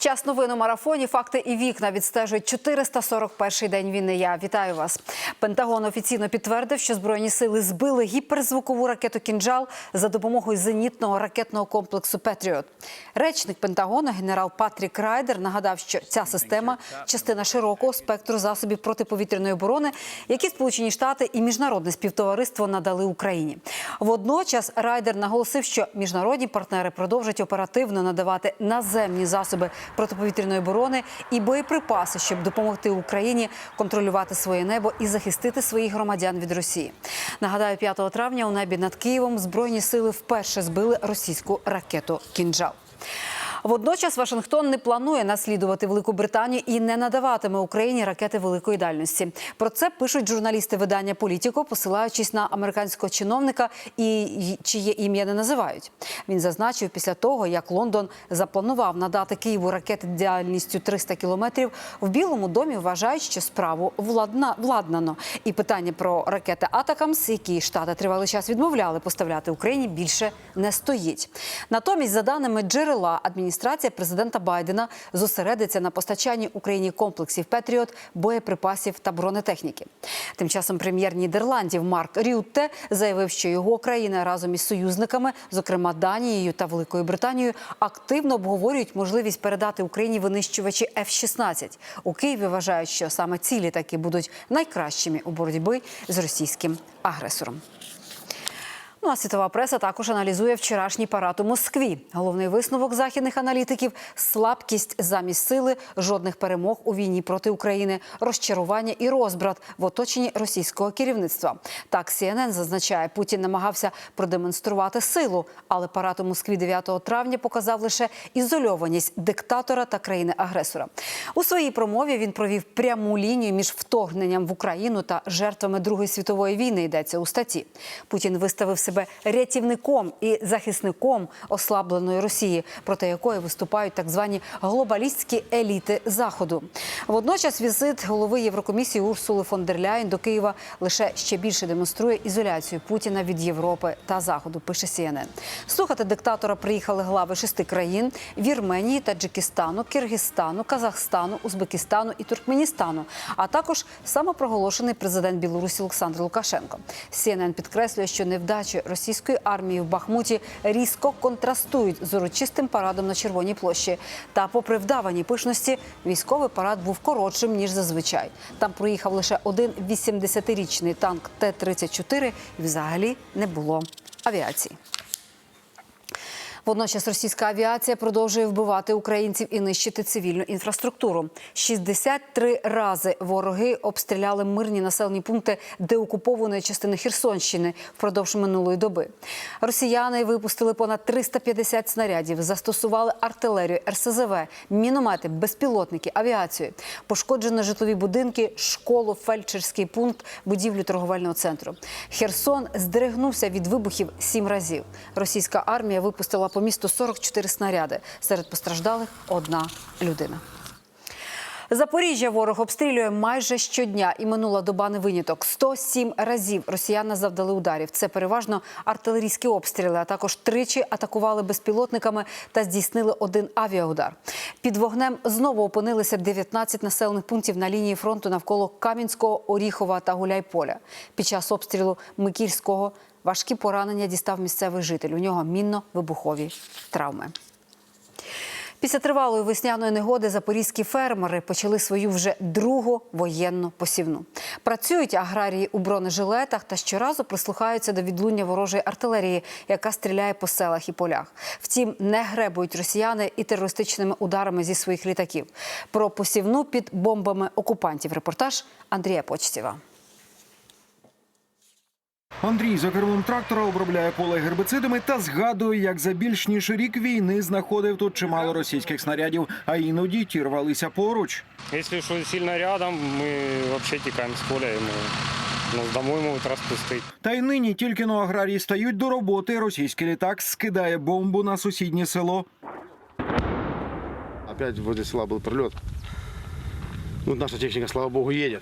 Час новин у марафоні. Факти і вікна відстежують 441-й день війни. Я вітаю вас. Пентагон офіційно підтвердив, що збройні сили збили гіперзвукову ракету Кінжал за допомогою зенітного ракетного комплексу Петріот. Речник Пентагону генерал Патрік Райдер нагадав, що ця система частина широкого спектру засобів протиповітряної оборони, які Сполучені Штати і міжнародне співтовариство надали Україні. Водночас Райдер наголосив, що міжнародні партнери продовжать оперативно надавати наземні засоби протиповітряної оборони і боєприпаси, щоб допомогти Україні контролювати своє небо і захистити своїх громадян від Росії. Нагадаю, 5 травня у небі над Києвом збройні сили вперше збили російську ракету Кінжал. Водночас Вашингтон не планує наслідувати Велику Британію і не надаватиме Україні ракети великої дальності. Про це пишуть журналісти видання Політіко, посилаючись на американського чиновника і чиє ім'я не називають. Він зазначив після того, як Лондон запланував надати Києву ракети дальністю 300 кілометрів. В Білому домі вважають, що справу владна владнано. І питання про ракети Атакамс, які штати тривалий час відмовляли поставляти Україні, більше не стоїть. Натомість, за даними джерела адміністрація президента Байдена зосередиться на постачанні Україні комплексів Петріот, боєприпасів та бронетехніки. Тим часом прем'єр Нідерландів Марк Рютте заявив, що його країна разом із союзниками, зокрема Данією та Великою Британією, активно обговорюють можливість передати Україні винищувачі F-16. У Києві вважають, що саме ці літаки будуть найкращими у боротьбі з російським агресором. Ну а світова преса також аналізує вчорашній парад у Москві. Головний висновок західних аналітиків слабкість замість сили, жодних перемог у війні проти України, розчарування і розбрат в оточенні російського керівництва. Так CNN зазначає, Путін намагався продемонструвати силу, але парад у Москві 9 травня показав лише ізольованість диктатора та країни-агресора. У своїй промові він провів пряму лінію між вторгненням в Україну та жертвами Другої світової війни. Йдеться у статті. Путін виставив себе рятівником і захисником ослабленої Росії, проти якої виступають так звані глобалістські еліти заходу. Водночас візит голови Єврокомісії Урсули фон дер Ляєн до Києва лише ще більше демонструє ізоляцію Путіна від Європи та Заходу. Пише CNN. Слухати диктатора приїхали глави шести країн: Вірменії, Таджикистану, Киргизстану, Казахстану, Узбекистану і Туркменістану, а також самопроголошений президент Білорусі Олександр Лукашенко. CNN підкреслює, що невдачі російської армії в Бахмуті різко контрастують з урочистим парадом на Червоній площі. Та, попри вдавані пишності, військовий парад був коротшим ніж зазвичай. Там проїхав лише один 80-річний танк Т-34 і взагалі не було авіації. Водночас російська авіація продовжує вбивати українців і нищити цивільну інфраструктуру. 63 рази вороги обстріляли мирні населені пункти деокупованої частини Херсонщини впродовж минулої доби. Росіяни випустили понад 350 снарядів, застосували артилерію, РСЗВ, міномети, безпілотники, авіацію. Пошкоджено житлові будинки, школу, фельдшерський пункт, будівлю торговельного центру. Херсон здригнувся від вибухів сім разів. Російська армія випустила по місту 44 снаряди. Серед постраждалих одна людина. Запоріжжя ворог обстрілює майже щодня, і минула доба не виняток. 107 разів росіяни завдали ударів. Це переважно артилерійські обстріли, а також тричі атакували безпілотниками та здійснили один авіаудар. Під вогнем знову опинилися 19 населених пунктів на лінії фронту навколо Кам'янського, Оріхова та Гуляйполя. Під час обстрілу Микільського важкі поранення дістав місцевий житель. У нього мінно-вибухові травми. Після тривалої весняної негоди запорізькі фермери почали свою вже другу воєнну посівну. Працюють аграрії у бронежилетах та щоразу прислухаються до відлуння ворожої артилерії, яка стріляє по селах і полях. Втім, не гребують росіяни і терористичними ударами зі своїх літаків. Про посівну під бомбами окупантів. Репортаж Андрія Почтєва. Андрій за кермом трактора обробляє поле гербицидами та згадує, як за більш ніж рік війни знаходив тут чимало російських снарядів, а іноді ті рвалися поруч. Если что сильно рядом, мы вообще текаем с поля, и мы, ну, домой могут распустить. Та й нині тільки но аграрії стають до роботи. Російський літак скидає бомбу на сусіднє село. Опять возле села был прилет. Ну, наша техника, слава богу, едет.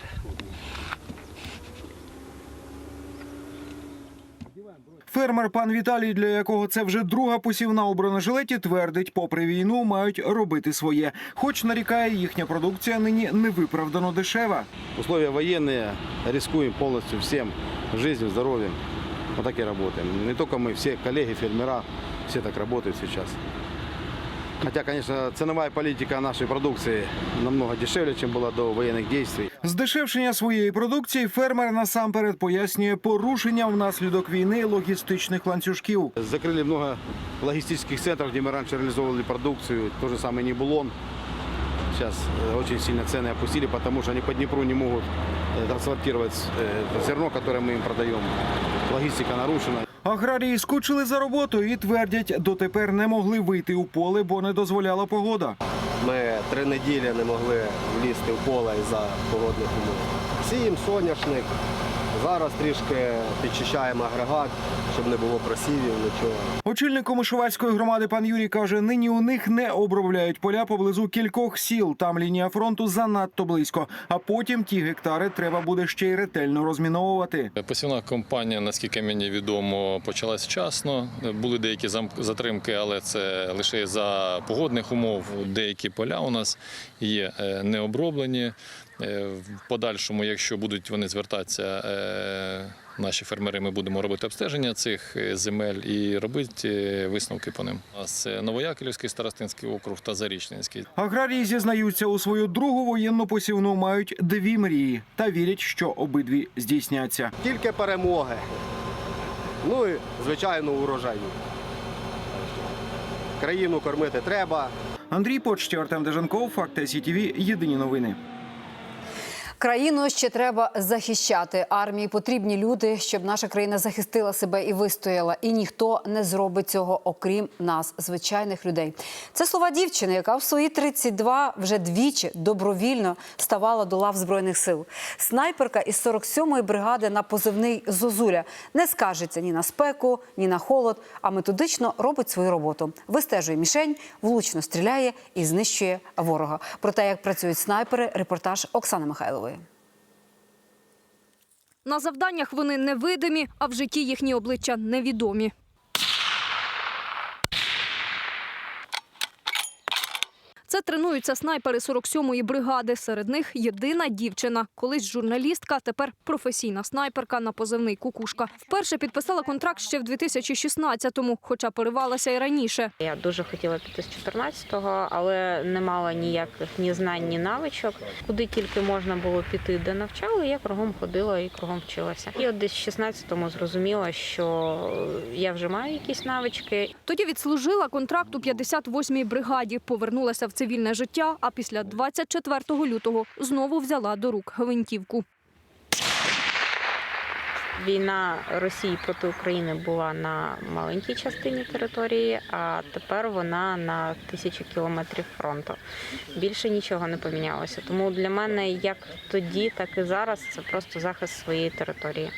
Фермер пан Віталій, для якого це вже друга посівна у бронежилеті, твердить, попри війну мають робити своє. Хоч нарікає, їхня продукція нині невиправдано дешева. Условия воєнні, ризикуємо повністю всім життям, здоров'ям. Вот так і работаем. Не только ми, всі колеги, фермера, всі так працюють сейчас. Хотя, конечно, ценовая политика нашей продукции намного дешевле, чем была до военных действий. Здешевшення своєї продукції фермер насамперед пояснює порушення внаслідок війни логістичних ланцюжків. Закрыли много логистических центров, где мы раньше реализовывали продукцию. То же самое Небулон. Сейчас э, очень сильно цены опустили, потому что они по Днепру не могут э, транспортировать э, зерно, которое мы им продаем. Логистика нарушена. Аграрії скучили за роботою і твердять, дотепер не могли вийти у поле, бо не дозволяла погода. Ми три неділі не могли влізти в поле із-за погодних умов. Сіємо соняшник. Зараз трішки підчищаємо агрегат, щоб не було просівів, нічого. Очільник Комишувацької громади пан Юрій каже, нині у них не обробляють поля поблизу кількох сіл. Там лінія фронту занадто близько. А потім ті гектари треба буде ще й ретельно розміновувати. Посівна кампанія, наскільки мені відомо, почалась вчасно. Були деякі затримки, але це лише за погодних умов. Деякі поля у нас є е, не оброблені. В подальшому, якщо будуть вони звертатися, е, наші фермери, ми будемо робити обстеження цих е, земель і робити е, висновки по ним. Нас це Новояківський старостинський округ та Зарічненський. Аграрії зізнаються у свою другу воєнну посівну мають дві мрії та вірять, що обидві здійсняться. Тільки перемоги. Ну і, звичайно, урожаю. Країну кормити треба. Андрій Почтя, Артем Деженков, Факти СІТВ, Єдині новини. Країну ще треба захищати. Армії потрібні люди, щоб наша країна захистила себе і вистояла. І ніхто не зробить цього, окрім нас, звичайних людей. Це слова дівчини, яка в свої 32 вже двічі добровільно ставала до лав збройних сил. Снайперка із 47-ї бригади на позивний Зозуля не скажеться ні на спеку, ні на холод, а методично робить свою роботу. Вистежує мішень, влучно стріляє і знищує ворога. Про те, як працюють снайпери, репортаж Оксани Михайлової. На завданнях вони невидимі, а в житті їхні обличчя невідомі. Це тренуються снайпери 47-ї бригади. Серед них єдина дівчина. Колись журналістка, тепер професійна снайперка на позивний «Кукушка». Вперше підписала контракт ще в 2016-му, хоча поривалася і раніше. Я дуже хотіла піти з 14-го, але не мала ніяких ні знань, ні навичок. Куди тільки можна було піти, де навчали, я кругом ходила і кругом вчилася. І от десь в 16-му зрозуміла, що я вже маю якісь навички, Тоді відслужила контракт у 58-й бригаді, повернулася в цивільне життя, а після 24 лютого знову взяла до рук гвинтівку. Війна Росії проти України була на маленькій частині території, а тепер вона на тисячі кілометрів фронту. Більше нічого не помінялося. Тому для мене як тоді, так і зараз це просто захист своєї території.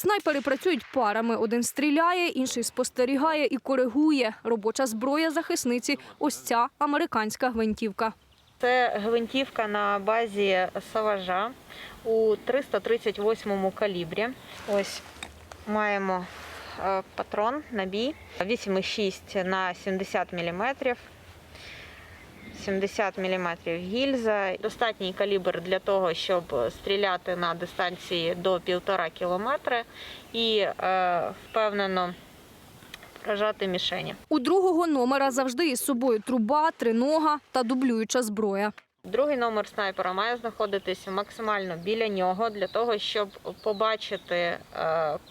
Снайпери працюють парами. Один стріляє, інший спостерігає і коригує. Робоча зброя захисниці – ось ця американська гвинтівка. Це гвинтівка на базі Саважа у 338 калібрі. Ось маємо е, патрон, набій 8,6 на 70 мм. 70 мм гільза. Достатній калібр для того, щоб стріляти на дистанції до 1,5 кілометри і е, впевнено вражати мішені. У другого номера завжди із собою труба, тринога та дублююча зброя. Другий номер снайпера має знаходитися максимально біля нього для того, щоб побачити, е,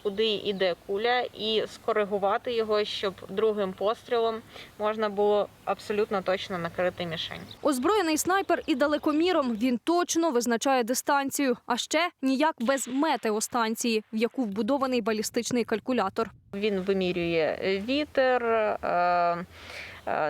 куди йде куля, і скоригувати його, щоб другим пострілом можна було абсолютно точно накрити мішень. Озброєний снайпер і далекоміром він точно визначає дистанцію, а ще ніяк без метеостанції, в яку вбудований балістичний калькулятор. Він вимірює вітер, е, е,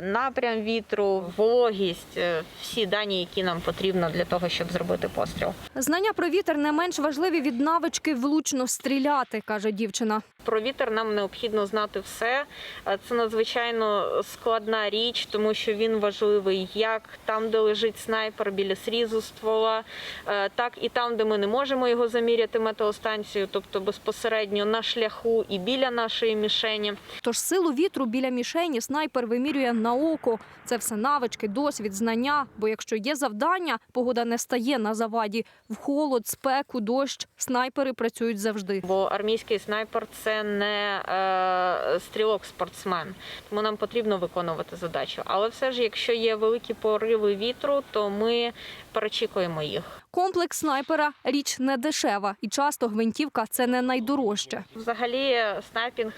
напрям вітру, вологість, е, всі дані, які нам потрібно для того, щоб зробити постріл. Знання про вітер не менш важливі від навички влучно стріляти, каже дівчина. Про вітер нам необхідно знати все. Е, Це надзвичайно складна річ, тому що він важливий як там, де лежить снайпер біля срізу ствола, е, так і там, де ми не можемо його заміряти метеостанцію, тобто безпосередньо на шляху і біля нашої мішені. Тож силу вітру біля мішені снайпер вимірює на око. Це все навички, досвід, знання. Бо якщо є завдання, погода не стає на заваді. В холод, спеку, дощ снайпери працюють завжди. Бо армійський снайпер це не е, стрілок-спортсмен, тому нам потрібно виконувати задачу. Але все ж, якщо є великі пориви вітру, то ми перечікуємо їх. Комплекс снайпера річ не дешева, і часто гвинтівка це не найдорожче. Взагалі снайпінг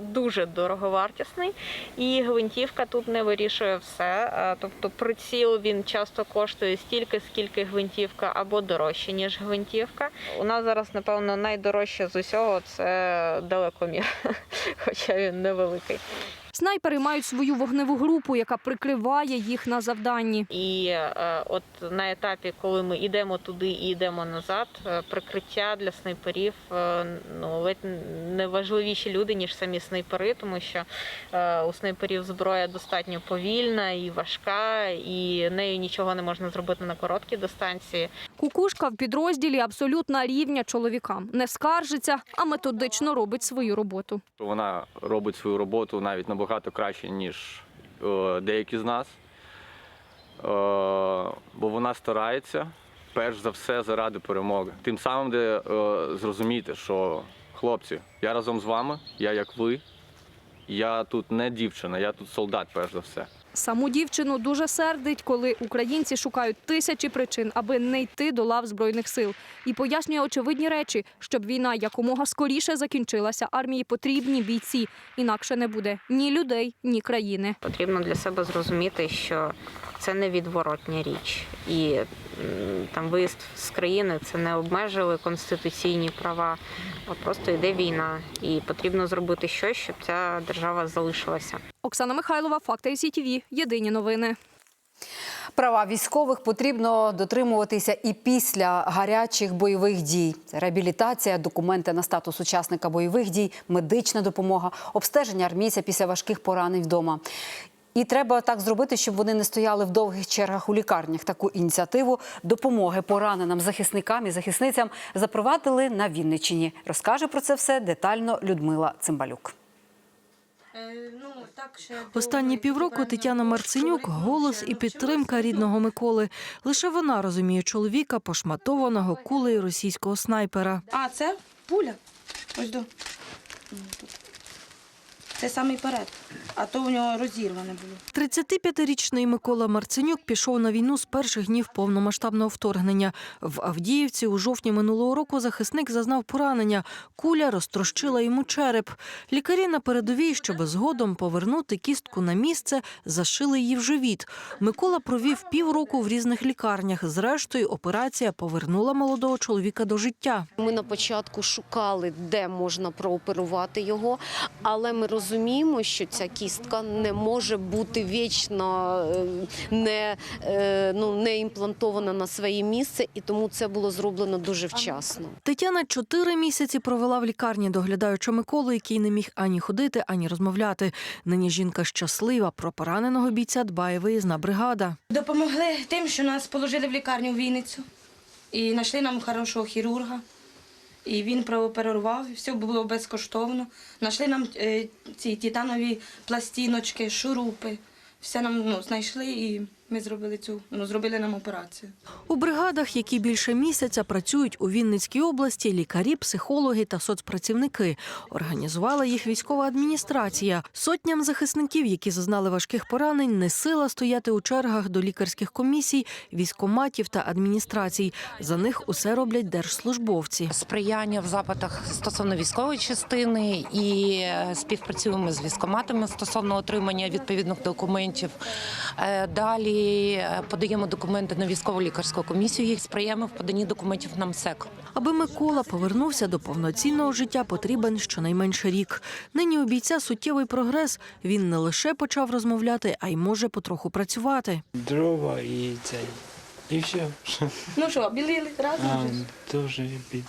дуже дороговартісний, і гвинтівка тут не вирішує все. Е, Тобто приціл він часто коштує стільки, скільки гвинтівка, або дорожче, ніж гвинтівка. У нас зараз, напевно, найдорожче з усього це далекомір, хоча він невеликий. Снайпери мають свою вогневу групу, яка прикриває їх на завданні. І е, от на етапі, коли ми йдемо туди і йдемо назад, е, прикриття для снайперів е, ну ледь не важливіші люди ніж самі снайпери, тому що е, у снайперів зброя достатньо повільна і важка, і нею нічого не можна зробити на короткій дистанції. Кукушка в підрозділі абсолютна рівня чоловікам. Не скаржиться, а методично робить свою роботу. Вона робить свою роботу навіть набагато краще, ніж е, деякі з нас. Е, бо вона старається перш за все заради перемоги. Тим самим, де е, зрозуміти, що хлопці, я разом з вами, я як ви. Я тут не дівчина, я тут солдат, перш за все. Саму дівчину дуже сердить, коли українці шукають тисячі причин, аби не йти до лав збройних сил, і пояснює очевидні речі, щоб війна якомога скоріше закінчилася. Армії потрібні бійці, інакше не буде ні людей, ні країни. Потрібно для себе зрозуміти, що це невідворотня річ, і там виїзд з країни це не обмежили конституційні права, а просто йде війна, і потрібно зробити щось, щоб ця держава залишилася. Оксана Михайлова, Факти СІТВ. Єдині новини. Права військових потрібно дотримуватися і після гарячих бойових дій. Реабілітація, документи на статус учасника бойових дій, медична допомога, обстеження армійця після важких поранень вдома. І треба так зробити, щоб вони не стояли в довгих чергах у лікарнях. Таку ініціативу допомоги пораненим захисникам і захисницям запровадили на Вінниччині. Розкаже про це все детально Людмила Цимбалюк. Останні півроку Тетяна Марценюк голос і підтримка рідного Миколи. Лише вона розуміє чоловіка, пошматованого кулею російського снайпера. А, це пуля. Ось до. Це самий перед. А то у нього розірване було. 35-річний Микола Марценюк пішов на війну з перших днів повномасштабного вторгнення. В Авдіївці у жовтні минулого року захисник зазнав поранення. Куля розтрощила йому череп. Лікарі на передовій, щоб згодом повернути кістку на місце, зашили її в живіт. Микола провів півроку в різних лікарнях. Зрештою, операція повернула молодого чоловіка до життя. Ми на початку шукали, де можна прооперувати його, але ми розуміємо, що ця кістка не може бути вічно е, не, е, ну, не імплантована на своє місце, і тому це було зроблено дуже вчасно. Тетяна чотири місяці провела в лікарні, доглядаючи Миколу, який не міг ані ходити, ані розмовляти. Нині жінка щаслива. Про пораненого бійця дбає виїзна бригада. Допомогли тим, що нас положили в лікарню в Вінницю. І знайшли нам хорошого хірурга. І він прооперував, і все було безкоштовно. Знайшли нам е, ці титанові пластиночки, шурупи. Все нам ну, знайшли і ми зробили цю, ну, зробили нам операцію. У бригадах, які більше місяця працюють у Вінницькій області, лікарі, психологи та соцпрацівники. Організувала їх військова адміністрація. Сотням захисників, які зазнали важких поранень, не сила стояти у чергах до лікарських комісій, військоматів та адміністрацій. За них усе роблять держслужбовці. сприяння в запитах стосовно військової частини і е, співпрацюємо з військоматами стосовно отримання відповідних документів. Е, Далі е, подаємо документи на військово лікарську комісію. Їх сприяємо в поданні документів на МСЕК. Аби Микола повернувся до повноцінного життя, потрібен щонайменше рік. Нині у бійця суттєвий прогрес. Він не лише почав розмовляти, а й може потроху працювати. Дрова і цей. І все. Ну що, білили разом? Вже? дуже біди.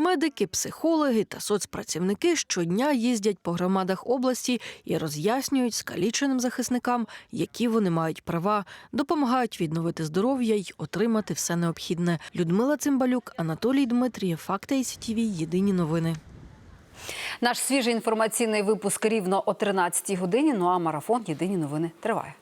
Медики, психологи та соцпрацівники щодня їздять по громадах області і роз'яснюють скаліченим захисникам, які вони мають права, допомагають відновити здоров'я й отримати все необхідне. Людмила Цимбалюк, Анатолій Дмитрієв, Факти ІСТВ, Єдині новини. Наш свіжий інформаційний випуск рівно о 13-й годині. Ну а марафон Єдині новини триває.